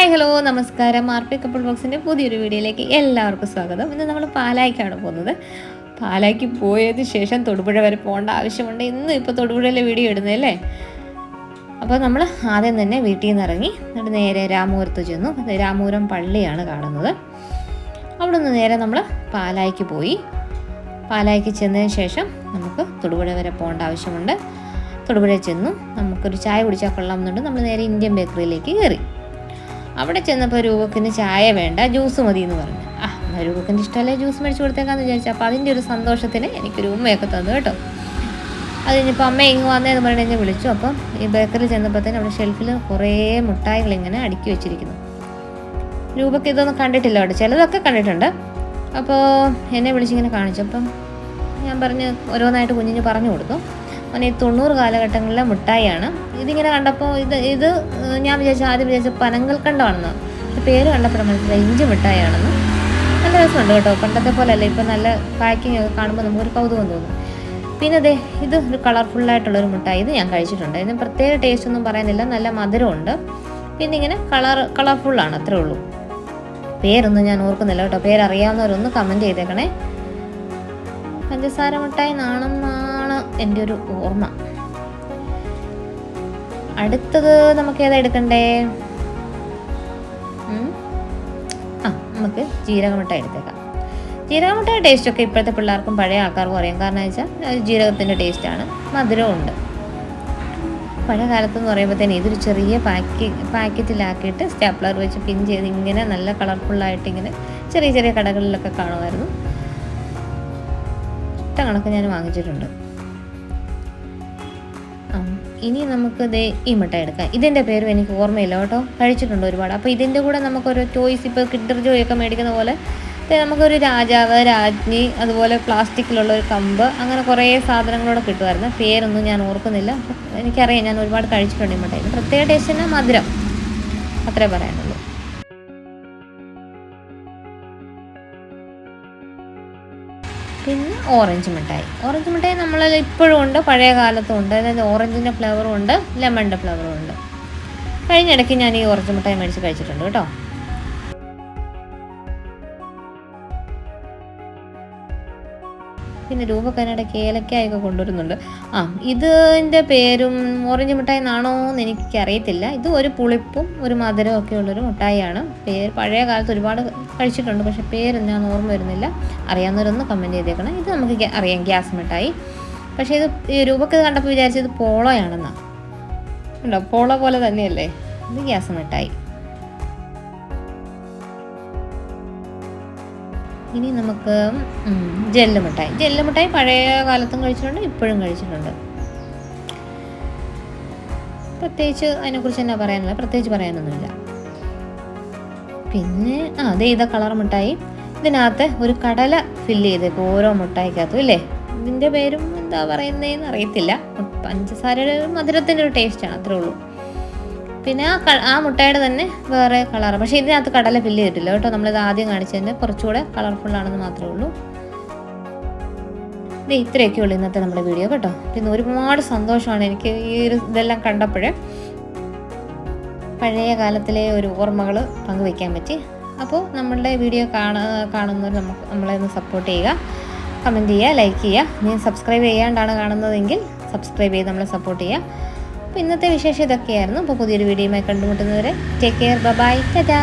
Hi hello നമസ്കാരം. R P couple ബോക്സിന്റെ പുതിയൊരു വീഡിയോയിലേക്ക് എല്ലാവർക്കും സ്വാഗതം. ഇന്ന് നമ്മൾ പാലായിക്കാണ് പോകുന്നത്. പാലായ്ക്ക് പോയതിന് ശേഷം തൊടുപുഴ വരെ പോകേണ്ട ആവശ്യമുണ്ട്. ഇന്ന് ഇപ്പോൾ തൊടുപുഴയിലെ വീഡിയോ ഇടുന്നതല്ലേ അപ്പോൾ നമ്മൾ ആദ്യം തന്നെ വീട്ടിൽ നിന്ന് ഇറങ്ങി എന്നിട്ട് നേരെ രാമപുരത്ത് ചെന്നു. രാമൂരം പള്ളിയാണ് കാണുന്നത്. അവിടെ നിന്ന് നേരെ നമ്മൾ പാലായ്ക്ക് പോയി. പാലായ്ക്ക് ചെന്നതിന് ശേഷം നമുക്ക് തൊടുപുഴ വരെ പോകേണ്ട ആവശ്യമുണ്ട്. തൊടുപുഴ ചെന്നു. നമുക്കൊരു ചായ കുടിച്ചാൽ കൊള്ളാമെന്നുണ്ട് നമ്മൾ നേരെ ഇന്ത്യൻ ബേക്കറിയിലേക്ക് കയറി. അവിടെ ചെന്നപ്പോൾ രൂപക്കിന് ചായ വേണ്ട ജ്യൂസ് മതി എന്ന് പറഞ്ഞു. ആ രൂപക്കിന്റെ ഇഷ്ടമല്ലേ ജ്യൂസ് മേടിച്ച് കൊടുത്തേക്കാന്ന് വിചാരിച്ചു. അപ്പോൾ അതിന്റെ ഒരു സന്തോഷത്തിന് എനിക്കൊരു ഉമ്മയൊക്കെ തന്നു കേട്ടോ. അത് കഴിഞ്ഞപ്പോൾ അമ്മ ഇങ്ങ് വന്നേന്ന് പറഞ്ഞ് എന്നെ വിളിച്ചു. അപ്പം ഈ ബേക്കറിൽ തന്നെ അവിടെ ഷെൽഫിൽ കുറേ മുട്ടായികൾ ഇങ്ങനെ അടുക്കി വെച്ചിരിക്കുന്നു. രൂപക്ക് ഇതൊന്നും കണ്ടിട്ടില്ല അവിടെ ചിലതൊക്കെ കണ്ടിട്ടുണ്ട്. അപ്പോൾ എന്നെ വിളിച്ചിങ്ങനെ കാണിച്ചു അപ്പം ഞാൻ പറഞ്ഞ് ഓരോന്നായിട്ട് കുഞ്ഞിന് പറഞ്ഞു കൊടുത്തു. ഈ തൊണ്ണൂറ് കാലഘട്ടങ്ങളിലെ മിഠായിയാണ്. ഇതിങ്ങനെ കണ്ടപ്പോൾ ഇത് ഇത് ഞാൻ വിചാരിച്ചു ആദ്യം വിചാരിച്ചു പനങ്കൽക്കണ്ടമാണെന്ന് പേര് കണ്ടപ്പോൾ മനസ്സിലായി ഇഞ്ചി മിഠായിയാണെന്ന്. നല്ല രസമുണ്ട് കേട്ടോ. പണ്ടത്തെ പോലെ അല്ല ഇപ്പം നല്ല പാക്കിംഗ് ഒക്കെ കാണുമ്പോൾ നമുക്കൊരു കൗതുകം തോന്നും. പിന്നെ അതെ ഇത് ഒരു കളർഫുള്ളായിട്ടുള്ളൊരു മിഠായി. ഇത് ഞാൻ കഴിച്ചിട്ടുണ്ട്. ഇതിന് പ്രത്യേക ടേസ്റ്റ് ഒന്നും പറയുന്നില്ല. നല്ല മധുരമുണ്ട്. പിന്നെ ഇങ്ങനെ കളർ കളർഫുള്ളാണ് അത്രേ ഉള്ളൂ. പേരൊന്നും ഞാൻ ഓർക്കുന്നില്ല കേട്ടോ. പേരറിയാവുന്നവരൊന്ന് കമന്റ് ചെയ്തേക്കണേ. പഞ്ചസാര മിഠായി നാണെന്നാണ് എന്റെ ഒരു ഓർമ്മ. അടുത്തത് നമുക്ക് ഏതാ എടുക്കണ്ടേ? ആ നമുക്ക് ജീരകമിട്ട എടുത്തേക്കാം. മിഠായി ടേസ്റ്റൊക്കെ ഇപ്പോഴത്തെ പിള്ളേർക്കും പഴയ ആൾക്കാർക്കും അറിയാം. കാരണം വെച്ചാൽ ജീരകത്തിന്റെ ടേസ്റ്റാണ് മധുരമുണ്ട് പഴയ കാലത്ത് എന്ന് പറയുമ്പോഴത്തേന് ഇതൊരു ചെറിയ പാക്കി പാക്കറ്റിലാക്കിയിട്ട് സ്റ്റാപ്ലർ വെച്ച് പിൻ ചെയ്ത് ഇങ്ങനെ നല്ല കളർഫുള്ളായിട്ട് ഇങ്ങനെ ചെറിയ ചെറിയ കടകളിലൊക്കെ കാണുമായിരുന്നു. ഇഷ്ട കണക്ക് ഞാൻ വാങ്ങിച്ചിട്ടുണ്ട്. ഇനി നമുക്ക് ദേ ഈ മിഠായി എടുക്കാം. ഇതിന്റെ പേരും എനിക്ക് ഓർമ്മയില്ല കേട്ടോ. കഴിച്ചിട്ടുണ്ട് ഒരുപാട്. അപ്പോൾ ഇതിന്റെ കൂടെ നമുക്കൊരു ചോയ്സ് ഇപ്പോൾ കിഡർ ജോയ് ഒക്കെ മേടിക്കുന്ന പോലെ നമുക്കൊരു രാജാവ് രാജ്ഞി അതുപോലെ പ്ലാസ്റ്റിക്കിലുള്ള ഒരു കമ്പ് അങ്ങനെ കുറേ സാധനങ്ങളോടെ കിട്ടുമായിരുന്നു. പേരൊന്നും ഞാൻ ഓർക്കുന്നില്ല. എനിക്കറിയാം ഞാൻ ഒരുപാട് കഴിച്ചിട്ടുണ്ട് ഈ മിഠായി പ്രത്യേക ടേസ്റ്റ് തന്നെ മധുരം. അത്രേ പറയാനുള്ളൂ. പിന്നെ ഓറഞ്ച് മിഠായി. ഓറഞ്ച് മിഠായി നമ്മൾ ഇപ്പോഴും ഉണ്ട് പഴയ കാലത്തും ഉണ്ട്. അതായത് ഓറഞ്ചിന്റെ ഫ്ലേവറും ഉണ്ട് ലെമണിന്റെ ഫ്ലേവറും ഉണ്ട്. കഴിഞ്ഞ ഇടയ്ക്ക് ഞാൻ ഈ ഓറഞ്ച് മിഠായി മേടിച്ച് കഴിച്ചിട്ടുണ്ട് കേട്ടോ. പിന്നെ രൂപക്കനടയ്ക്ക് ഏലക്കായൊക്കെ കൊണ്ടുവരുന്നുണ്ട്. ആ ഇതിന്റെ പേരും ഓറഞ്ച് മിഠായി എന്നാണോ എന്ന് എനിക്ക് അറിയത്തില്ല ഇത് ഒരു പുളിപ്പും ഒരു മധുരവും ഒക്കെ ഉള്ളൊരു മിഠായിയാണ്. പേര് പഴയ കാലത്ത് ഒരുപാട് കഴിച്ചിട്ടുണ്ട് പക്ഷേ പേര് ഞാൻ ഓർമ്മ വരുന്നില്ല. അറിയാവുന്നവരൊന്ന് കമന്റ് ചെയ്തേക്കണം. ഇത് നമുക്ക് അറിയാം ഗ്യാസ് മിഠായി. പക്ഷേ ഇത് രൂപക്ക് കണ്ടപ്പോൾ വിചാരിച്ചത് പോളോയാണെന്നാണ് പോളോയാണെന്നാ. ഉണ്ടോ? പോളോ പോലെ തന്നെയല്ലേ? ഇത് ഗ്യാസ് മിഠായി. ഇനി നമുക്ക് ജെല്ല് മിഠായി ജെല്ല് മിഠായി പഴയ കാലത്തും കഴിച്ചിട്ടുണ്ട് ഇപ്പോഴും കഴിച്ചിട്ടുണ്ട്. പ്രത്യേകിച്ച് അതിനെക്കുറിച്ച് എന്നാ പറയാനില്ല പ്രത്യേകിച്ച് പറയാനൊന്നുമില്ല. പിന്നെ ആ അതെ ഇതാ കളർ മിഠായി. ഇതിനകത്ത് ഒരു കടല ഫില്ല് ചെയ്തേക്കും ഓരോ മിഠായിക്കകത്തും ഇല്ലേ? ഇതിന്റെ പേരും എന്താ പറയുന്നതെന്ന് അറിയത്തില്ല. പഞ്ചസാരയുടെ മധുരത്തിന്റെ ഒരു ടേസ്റ്റാണ് അത്രേ ഉള്ളൂ. പിന്നെ ആ മുട്ടയുടെ തന്നെ വേറെ കളർ പക്ഷേ ഇതിനകത്ത് കടല ഫില്ല് ചെയ്തിട്ടില്ല കേട്ടോ. നമ്മളിത് ആദ്യം കാണിച്ചതിന്റെ കുറച്ചുകൂടെ ആണെന്ന് മാത്രമേ ഉള്ളൂ. ഇത് ഇത്രയൊക്കെ ഉള്ളൂ ഇന്നത്തെ നമ്മുടെ വീഡിയോ കേട്ടോ. പിന്നെ ഒരുപാട് സന്തോഷമാണ് എനിക്ക് ഈ ഒരു ഇതെല്ലാം കണ്ടപ്പോഴേ. പഴയ കാലത്തിലെ ഒരു ഓർമ്മകൾ പങ്കുവയ്ക്കാൻ പറ്റി. അപ്പോൾ നമ്മളുടെ വീഡിയോ കാണ കാണുന്നവർ നമുക്ക് നമ്മളെ ഒന്ന് സപ്പോർട്ട് ചെയ്യുക. കമന്റ് ചെയ്യുക ലൈക്ക് ചെയ്യുക. ഇനി സബ്സ്ക്രൈബ് ചെയ്യാണ്ടാണ് കാണുന്നതെങ്കിൽ സബ്സ്ക്രൈബ് ചെയ്ത് നമ്മളെ സപ്പോർട്ട് ചെയ്യുക. അപ്പോൾ ഇന്നത്തെ വിശേഷം ഇതൊക്കെയായിരുന്നു. അപ്പോൾ പുതിയൊരു വീഡിയോയുമായി കണ്ടുമുട്ടുന്നവരെ ടേക്ക് കെയർ ബൈ ടാറ്റാ